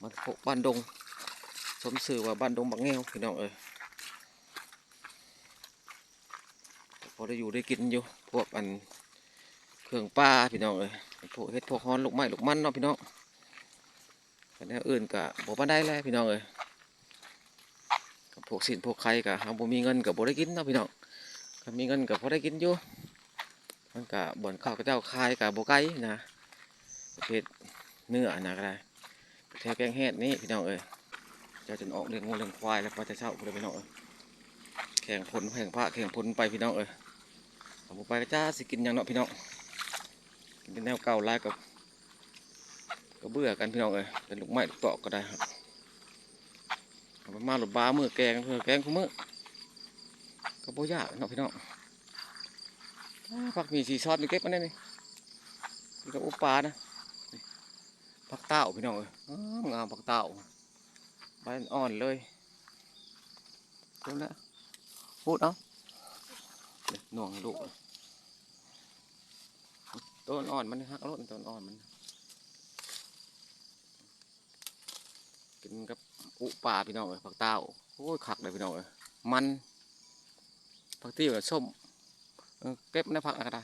มันพวกบ้านดง สมสื่อว่าบ้านดงบักแงวพี่น้องเอ้ยพอได้อยู่ได้กินอยู่ พวกอันเครื่องปลาพี่น้องเอ้ยพวกเฮ็ดพวกฮอนลูกไม้ลูกมันเนาะพี่น้องอันนี้อื่นกะบ่ปานได้แล้วพี่น้องเอ้ยกับพวกสินพวกไข่กะหาบ่มีเงินกับบ่ได้กินเนาะพี่น้องถ้ามีเงินกับพอได้กินอยู่มันกะบ่อนข้าวกระเจ้าคายกะบ่ไกลนะประเภทเนื้อนะก็ได้ แถวแกงเฮ็ดนี่พี่น้องเอ้ยจ้าจนออกเลี้ยงงูเลี้ยงควายแล้วพอจะเช่าเลยพี่น้องเอ้ยแข่งพลแข่งพระแข่งพลไปพี่น้องเอ้ยเอาไปก็จ้าสิกินยังเนาะพี่น้องกินเป็นแนวเก่าลายกับก็เบื่อกันพี่น้องเอ้ยเป็นลูกไม้ลูกตอกก็ได้ครับเอาไปมาหลุดบ้ามือแกงเพื่อแกงคู่มือก็บ่ยากเนาะพี่น้องผักมีสีซอสนี่เก็บมาได้นี่นี่ก็อุปานะ ผักเต้าพี่น้องเอ้ยงามผักเต้าใบอ่อนเลยดูแล้วพูดเอาเดี๋ยวหน่วงลูกต้นอ่อนมันหักรถต้นอ่อนมันกินกับอุปลาพี่น้องเอ้ยผักเต้าโอ้ยขักเลยพี่น้องเอ้ยมันผักติ้วกับส้มเก็บในผักอะไรก็ได้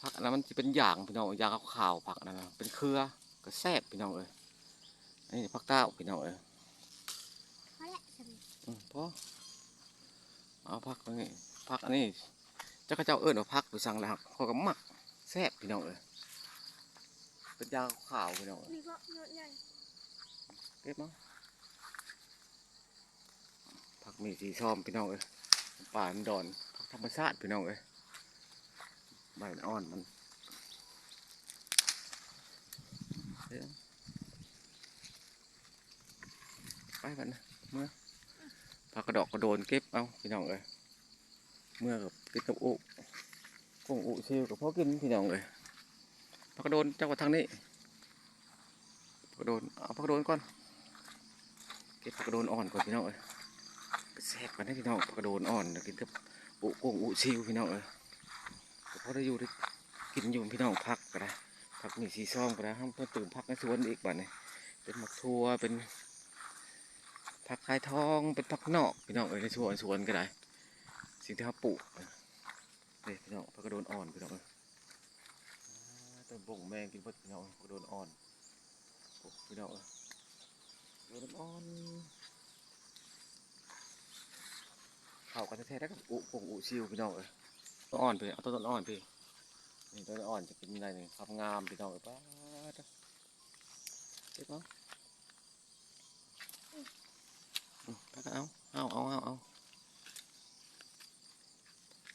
ผักอันนั้นมันจะเป็นอย่างพี่น้องอย่างขาวๆผักอันนั้นนะเป็นเครือก็แซ่บพี่น้องเอ้ยอันนี้พักเต้าพี่น้องเอ้ยพอแล้วสำอืมพอเอาพักตรงนี้พักอันนี้เจ้าข้าเจ้าเอิ้นว่าพักไปสั่งแล้วครับเขาก็มักแซ่บพี่น้องเอ้ยเป็นยาขาวพี่น้องเอ้ยนี่ก็เยอะใหญ่เก็บมั้งพักมีสีซ้อมพี่น้องเอ้ยป่ามันดอนพักธรรมชาติพี่น้องเอ้ย ใบอ่อนมันไปกันนะเมื่อพักกระดอกกระโดนเก็บเอาพี่น้องเอ้ยเมื่อกับกินกับอุกุ้งอุซิวกับพ่อกินพี่น้องเอ้ยพักกระโดนเจ้ากับทางนี้พักกระโดนเอาพักกระโดนก่อนเก็บพักกระโดนอ่อนก่อนพี่น้องเอ้ยแซ่บกันนะพี่น้องพักกระโดนอ่อนกินกับอุกุ้งอุซิวพี่น้องเอ้ย ก็พอได้อยู่ได้กินอยู่พี่น้องพักก็ได้พักมีสีส้มก็ได้ห้ามเพิ่มตื่นพักในสวนอีกบ้านนี้เป็นหมักทั่วเป็นผักคายทองเป็นผักนอกพี่น้องเอ้ยในสวนสวนก็ได้สิ่งที่เขาปลูกนี่พี่น้องผักกระโดนอ่อนพี่น้องเอ้ยอ่าต้นบ่งแมงกินพิ่พี่น้องผักกระโดนอ่อนพี่น้องเอ้ยกระโดนอ่อนเข้ากันแท้ๆแล้วก็อุปงอุซิวพี่น้องเอ้ย ต้นอ่อนพี่เอาต้นอ่อนพี่นี่ต้นอ่อนจะเป็นอะไรนี่ความงามพี่น้องเอ้ยป้าดเด็กเนาะอืมแล้วก็เอาเอาเอาเอาเอา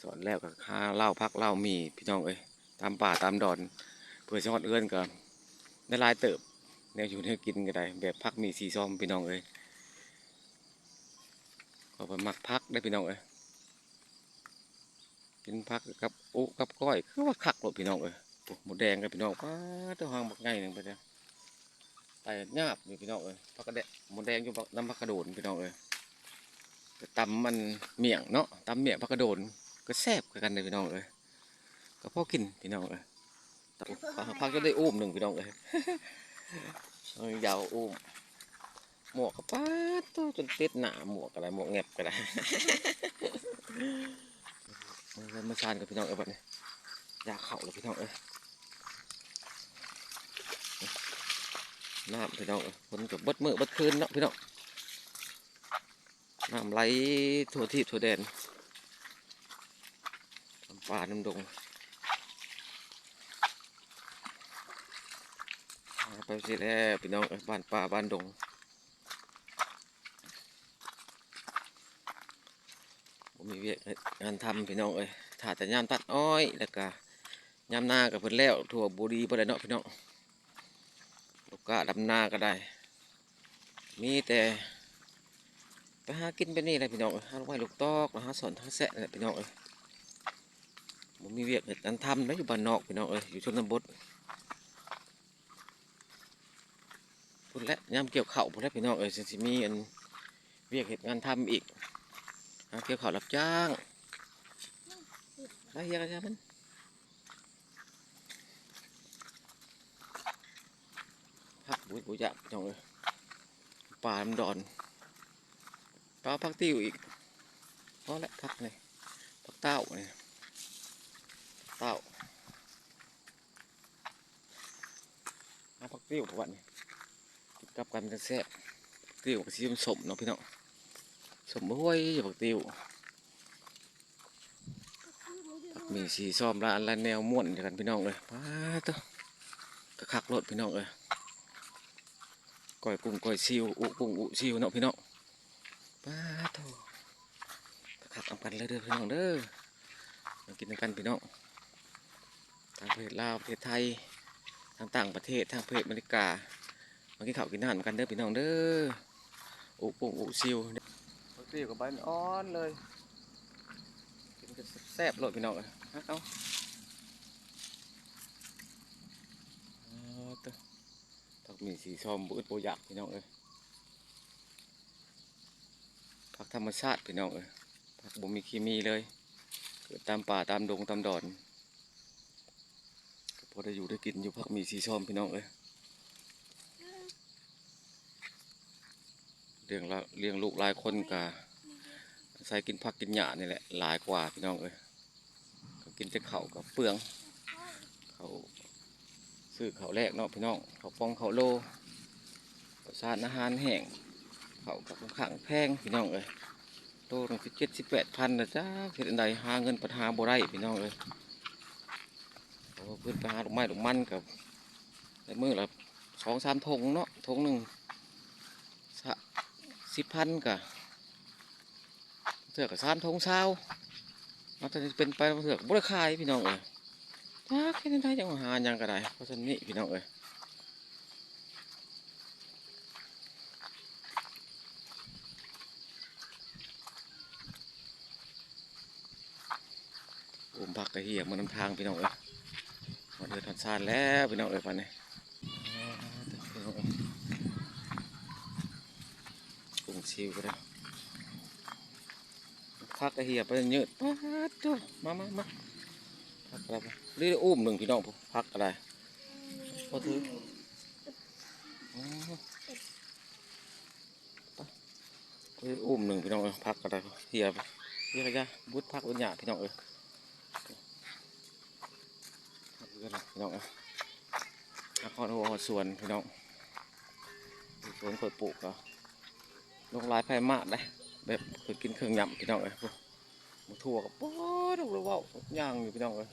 สอนแล้วก็ค่าเล้าพักเล้ามีพี่น้องเอ้ยตามป่าตามดอนเพื่อจังหวัดเอื้อนก็ได้ลายเติบแนวอยู่แนวกินก็ได้แบบพักมีสีซ้อมพี่น้องเอ้ยก็ไปมักพักได้พี่น้องเอ้ย กินพักกับอุกับก้อยคือว่าคักหมดพี่น้องเอ้ยหมูแดงกับพี่น้องป้าตัวหางบักใหญ่หนึ่งไปจ้ะไปหยาบนี่พี่น้องเอ้ยพักกระเดะหมูแดงอยู่น้ำพักกระโดนพี่น้องเอ้ยแต่ตำมันเมี่ยงเนาะตำเมี่ยงพักกระโดนก็แซ่บกันเลยพี่น้องเอ้ยก็พ่อกินพี่น้องเอ้ยพักก็ได้อุ้มหนึ่งพี่น้องเอ้ยยาวอุ้มหมวกก็ป้าดโตจนติดหนาหมวกอะไรหมวกแงบก็ได้ มันเลยมาชานกับพี่น้องเอ้ยบัดนี้อยากเข่าเลยพี่น้องเอ้ยน้ำพี่น้องเอ้ยฝนกับเบิดมือบดคืนเนาะพี่น้องน้ำไหลทั่วที่ทั่วแดนน้ำป่าน้ำดงไปสิแล้วพี่น้องบ้านป่าบ้านดง ผมมีเวียกงานทำพี่น้องเอ้ยถ้าแต่ยามตัดอ้อยแล้วก็ยามหน้ากับเพิ่นแล้วทั่วบุรีบ่ได้เนาะพี่น้องลูกกะดำนาก็ได้ มีแต่ไปหากินไปนี่แหละพี่น้องเอ้ยหาลูกไม้ลูกตอกหาสอนหาแสะนี่แหละพี่น้องเอ้ยผมมีเวียกเห็ดอันทำนะอยู่บ้านนอกพี่น้องเอ้ยอยู่ชนบทพุ่นและยามเกี่ยวเข่าพุ่นและพี่น้องเอ้ยสิมีอันเวียกเห็ดงานทำอีก เกี่ยวข่าวรับจ้างไปเฮียกันจ้ามันพักอุ้ยกูอยากพี่น้องเอ้ยปลามดอนปลาพักติ้วอีกพอแล้วพักเลยพักเต้าเนี่ยเต้าเอาพักติ้วทุกวันนี้กินกับกันจะแซ่บติ้วกับซีมสมเนาะพี่น้อง สมห้วยอย่าพักติวผักมีสีซ้อมละอันละแนวม่วนกันพี่น้องเลยป้าตัวกระคักรถพี่น้องเลยก้อยกุ้งก้อยซิวอุกุ้งอุซิวเนาะพี่น้องป้าตัวกระคักเอากันเลยเด้อพี่น้องเด้อมากินกันพี่น้องทางประเทศลาวประเทศไทยทางต่างประเทศทางประเทศอเมริกามากินข้าวกินอาหารกันเด้อพี่น้องเด้ออุกุ้งอุซิว ผักติ้วกับใบอ่อนเลยกินกันแซ่บๆโลดพี่น้องเลยฮักเอาเอาเตัวผักมีสีส้มบุดโบอยากพี่น้องเลยผักธรรมชาติพี่น้องเลยผักบ่มีเคมีเลย เกิดตามป่าตามดงตามดอนพอได้อยู่ได้กินอยู่ผักมีสีส้มพี่น้องเลย ลี้ยงเลี้ยงลูกหลายคนกะใส่กินผักกินหญ้านี่แหละหลายกว่าพี่น้องเอ้ยก็กินแต่ข้าวกับเปลืองเขาซื้อเขาแรกเนาะพี่น้องเขาฟองเขาโลข้าวสารอาหารแห้งเขากับข้างแพงพี่น้องเอ้ยโตตั้งสิบเจ็ดสิบแปดพันนะจ้าเฮ็ดอันใดหาเงินปัญหาบ่ได้พี่น้องเอ้ยโอ้เพิ่นไปหาดอกไม้ดอกมันกับในมือละสองสามทงเนาะทงหนึ่งสะ สิบพันกะเสือกกับซามทงเช้ามาแต่เป็นไปเสือกบุรคายพี่น้องเอ้ยถ้าแค่นั้นได้จังหาหยังก็ได้เพราะฉะนั้นนี่พี่น้องเอ้ยอุ้มผักกระเหี่ยมันนำทางพี่น้องเอ้ยมาเดินทันซานแล้วพี่น้องเอ้ยปันนี้พี่น้องเอ้ยกุ้ง ชิวก็ได้พักกระเหียไปเยอะป๊าดจ้ะมามามาพักอะไรไปรีได้อุ้มหนึ่งพี่น้องผมพักอะไรพอถืออ๋อไปรีได้อุ้มหนึ่งพี่น้องเอ้ยพักอะไรเหียไปเหียกระยะบุดพักบุญหยาพี่น้องเอ้ยพักเรือละพี่น้องเอ้ยนครหัวสวนพี่น้องสวนเปิดปลูกเหรอล งหลายไผ่มากเลยแบบเคยกินเครื่องยำพี่น้องเอ้ยหมูถั่วกับป๊อดอกเลยว่าวย่างอยู่พี่น้องเอ้ย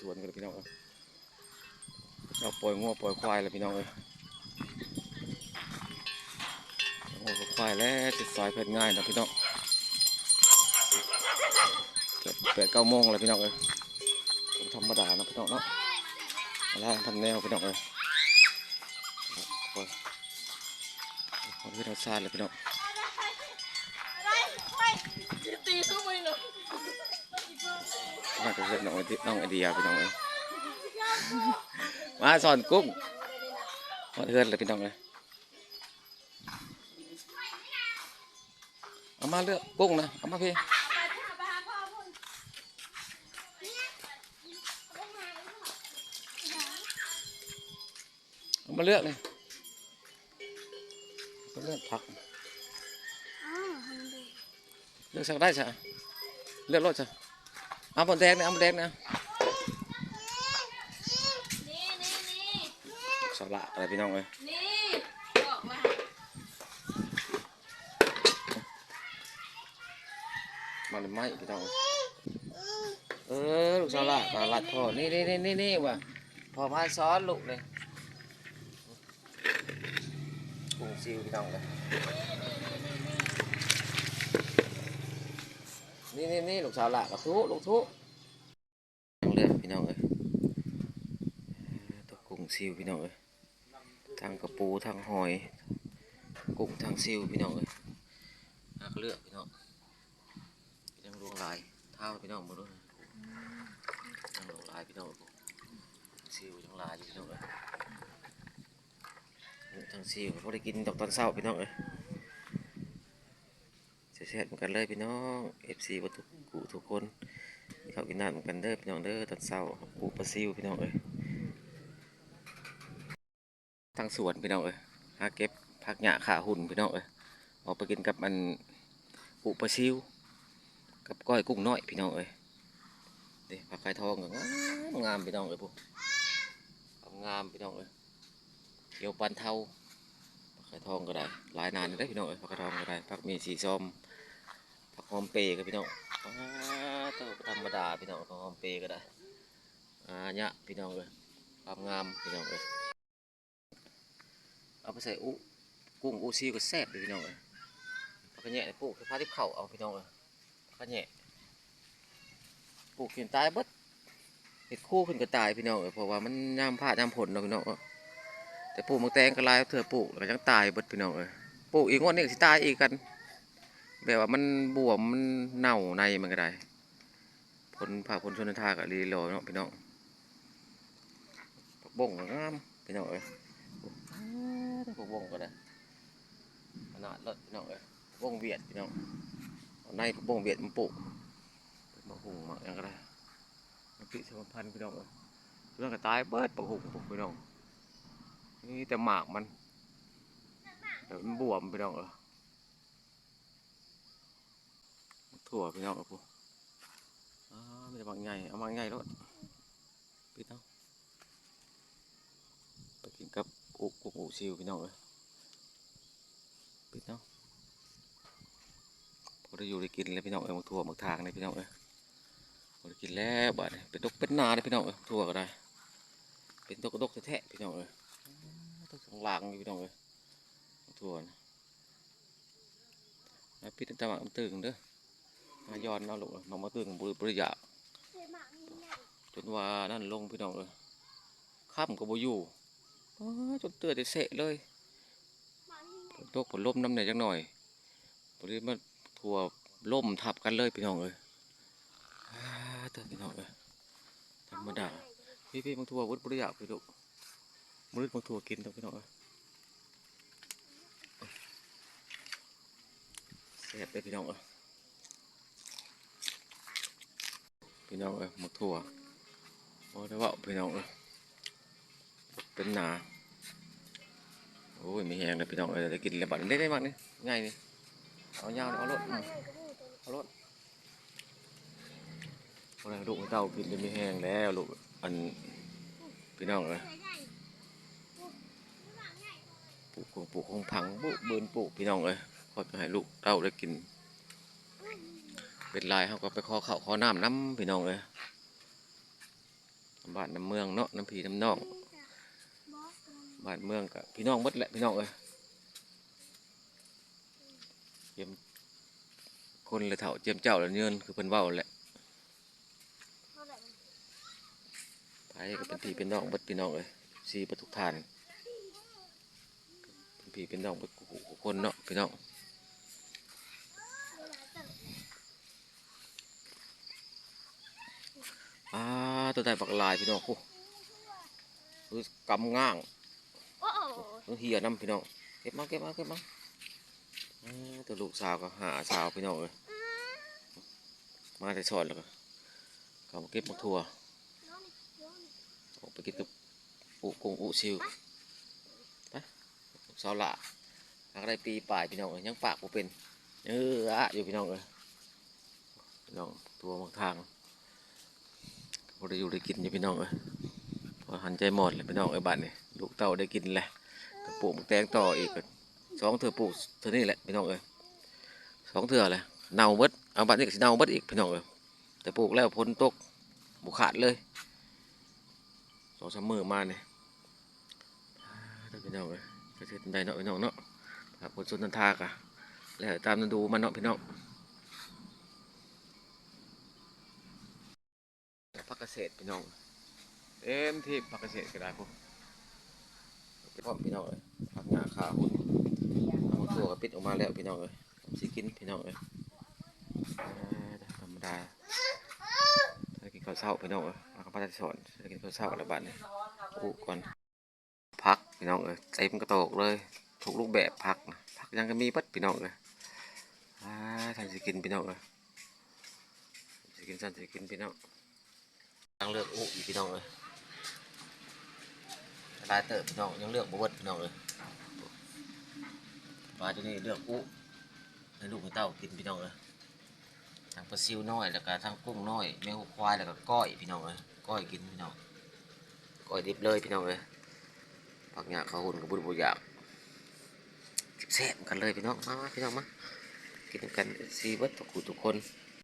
สวนกันพี่น้องเอ้ยเราปล่อยงัวปล่อยควายเลยพี่น้องเอ้ยงัวกับควายแล้วติดสายเพ็ดง่ายนะพี่น้องแปดแปดเก้าโมงเลยพี่น้องเอ้ยธรรมดานะพี่น้องเนาะล่างทำแนวพี่น้องเอ้ย โอ้ยขอพี่เราซาดเลยพี่น้องตีสู้มือหนูน่าจะเกิดน้องน้องไอเดียพี่น้องเลยมาสอนกุ้งมาเทือนเลยพี่น้องเลยเอามาเลือกกุ้งนะเอามาพี่เอามาเลือกเลย เอาเลือกผักอ้าวทำดูเลือกสักได้ใช่เลือกรสใช่เอาหมดแดงนะเอาหมดแดงนะนี่นี่นี่สละอะไรพี่น้องเลยนี่บอกมามาหรือไม่พี่น้องเออลูกสาวละตาลัดพ่อนี่นี่นี่นี่นี่ว่ะพ่อมาซ้อนลูกเลยกุ้ง ซิวพี่น้องเลยนี่นี่นี่ลูกสาวละกับทุลูกทุเลยพี่น้องเลยตัวกุ้งซิวพี่น้องเลยทางกระปูทางหอย กุ้งทางซิวพี่น้องเลยหักเลือกพี่น้องยังรวงลายเท้าพี่น้องมาด้วยยังลงลายพี่น้องซิวยังลายอยู่พี่น้องเอ้ย ทั้งซิวพอได้กินดอกตอนเช้าพี่น้องเอ้ยแซ่บๆเหมือนกันเลยพี่น้อง FC วัตถุกูทุกคนมีข้าวกินน้ำเหมือนกันเด้อพี่น้องเด้อตอนเช้ากูปลาซิวพี่น้องเอ้ยทางสวนพี่น้องเอ้ยหาเก็บผักหญ้าขาหุ่นพี่น้องเอ้ยออกไปกินกับมันอุปลาซิว กับก้อยกุ้งน้อยพี่น้องเอ้ยเด้ผักไข่ทองก็งามงามพี่น้องเอ้ยพวกงามพี่น้องเอ้ย เขียวปันเทาผักไข่ทองก็ได้หลายนานได้พี่น้องเอ้ยผักไข่ทองก็ได้ผักมีสีส้มผักหอมเปย์ก็พี่น้องอ้าเจ้าธรรมดาพี่น้องผักหอมเปย์ก็ได้อ่าเนี่ยพี่น้องเอ้ยความงามพี่น้องเอ้ยเอาไปใส่อุกุ้งอุซีก็แซ่บพี่น้องเอ้ยผักกระแหน่ปลูกคือพาที่เข่าเอาพี่น้องเอ้ยก็แหน่ปลูกขึ้นตายบดเห็ดคู่ขึ้นก็ตายพี่น้องเอ้ยเพราะว่ามันยามผ้ายามผลเนาะพี่น้องเอ้ย แต่ปลูกมักแตงก็ลายเถื่อปลูกแล้วก็ยังตายเบิดพี่น้องเอ้ยปลูกอีกงวดนี้ก็สิตายอีกกัน แบบว่ามันบวมมันเน่าในมันก็ได้ผลผ่าผลชนทากับรีโลเนาะพี่น้องบ่งงามพี่น้องเอ้ยผักบ่งก็ได้ขนาดรถพี่น้องเอ้ยบ่งเวียดพี่น้องในบ่งเวียดมันปลูกมาหุงมาอย่างก็ได้มันปิสมพันธ์พี่น้องเอ้ยเรื่องก็ตายเบิดปะหุงปลูกพี่น้อง นี่แต่หมากมันแต่มันบวมพี่น้องเออถั่วพี่น้องเออพวกอ้าไม่ได้บางใหญ่เอาบางใหญ่แล้วพี่น้องไปกินกับอุกุกอุซิวพี่น้องเอ้ยพี่น้องพอได้อยู่ได้กินแล้วพี่น้องเอ้ยมักทั่วมักทางเลยพี่น้องเอ้ยพอได้กินแล้วบัดนี้เป็นตกเป็นนาเลยพี่น้องเอ้ยทั่วก็ได้ เป็นตกกระดกแท้ๆพี่น้องเอ้ย ตกสองหลางอยู่พี่น้องเอ้ยมักทั่วนะมาปิดตาหมากมันตึงเด้อมาย้อนเอาลูกมามาตึงบริบริยาจนว่านั่นลงพี่น้องเอ้ยค่ำก็บ่อยู่จนเตือนจะเสะเลยฝนตกฝนล่มน้ำเนี่ยจังหน่อยพอดีมาทั่วล่มทับกันเลยพี่น้องเอ้ยเตือนพี่น้องเอ้ยธรรมดาพี่พี่บางทัววุฒิบริยาพี่ลูก มนุษย์บางทัวกินต้องพี่น้องเอ้ยแซ่บเลยพี่น้องเอ้ยพี่น้องเอ้ยมักทัวโอ้ได้ว่าพี่น้องเอ้ยเป็นหนาโอ้ยไม่แห้งเลยพี่น้องเอ้ยได้กินแล้วบัดนี้ได้ได้มากนี่ง่ายนี่เอายาวเอารถอืมเอารถอาอะไรลูกเต้ากินได้ไม่แห้งแล้วลูกอันพี่น้องเอ้ย ปลูกของปลูกของผังบุเบินปลูกพี่น้องเอ้ยขอให้ลูกเต้าได้กิน เป็นลายเขาก็ไปขอข้าวขอน้ำน้ำพี่น้องเอ้ยบ้านน้ำเมืองเนาะน้ำพีน้ำนองบ้านเมืองกับพี่น้องมดแหละพี่น้องเอ้ยเยี่ยมคนเลยเถ่าเจียมเจ้าละเนินคือเพิ่นเว้าแหละไผก็เป็นพี่เป็นน้องเบิดพี่น้องเอ้ยสีประทุกทาน พี่เป็นน้องเป็นกูคนเนาะพี่น้องอ่าตัวใดปักลายพี่น้องโอ้คือกำง่างโอ้โหตัวเฮียน้ำพี่น้องเก็บมาเก็บมาเก็บมาอ่าตัวลูกสาวก็หาสาวพี่น้องเลยมาแต่สอนแล้วก็เขามาเก็บมาทั่วออกไปกินกับอุกงอุซิวไปลูก สาวละหากได้ปีปลายพี่น้องเอ้ยยังปากบ่เป็น เอออะอยู่พี่น้องเลยพี่น้องตัวมักทางพอได้อยู่ได้กินอยู่พี่น้องเลยพอหันใจหมดเลยพี่น้องเอ้ยบ้านนี่ลูกเต้าได้กินแหละก็ปลูกแตงต่ออีกสองเถื่อปลูกเท่านี้แหละพี่น้องเอ้ยสองเถื่อเลยเน่าเบิดเอาบ้านนี้ก็เน่าเบิดอีกพี่น้องเอ้ยแต่ปลูกแล้วพ้นตกบุขาดเลยสองสามมือมาเนี่ยพี่น้องเอ้ย จะได้เนาะพี่น้องเนาะครับผลสุนทากะแล้วตามดูมันเนาะพี่น้องพักเกษตรพี่น้องเต็มที่พักเกษตรก็ได้พวกพร้อพี่น้องเลยพักหน้าขาหุ่นเอามาทั่วกับปิดออกมาแล้วพี่น้องเลยสิกินพี่น้องเลยธรรมดาถ้ากินข้าวเช้าพี่น้องเลยมากับพระราชสอนกินข้าวเช้าแล้วบ้านเนี่ยอู้ก่อน พี่น้องเลยเต็มกระโตกเลยถูกรูปแบบผักผักยังก็มีปัดพี่น้องเลยอาท่านสิกินพี่น้องเลยสิกินท่นสิกินพี่น้องตั้งเลือกอุอีกพี่น้องเลยลลายเติบพี่น้องยังเลือกบ่เบิดพี่น้องเลยปลาตัวนี้เลือกอู้ให้ลูกให้เต้ากินพี่น้องเลยทั้งปลาซิวน้อยแล้วก็ทั้งกุ้งน้อยแมงควายแล้วก็ก้อยพี่น้องเลยก้อยกินพี่น้องก้อยดิบเลยพี่น้องเลย ผักหยาข้าวหุ่นกับบุญบุญยากแซ่บกันเลยพี่น้องมาพี่น้องมากินกันซีเบิดทุกคู่ทุกคน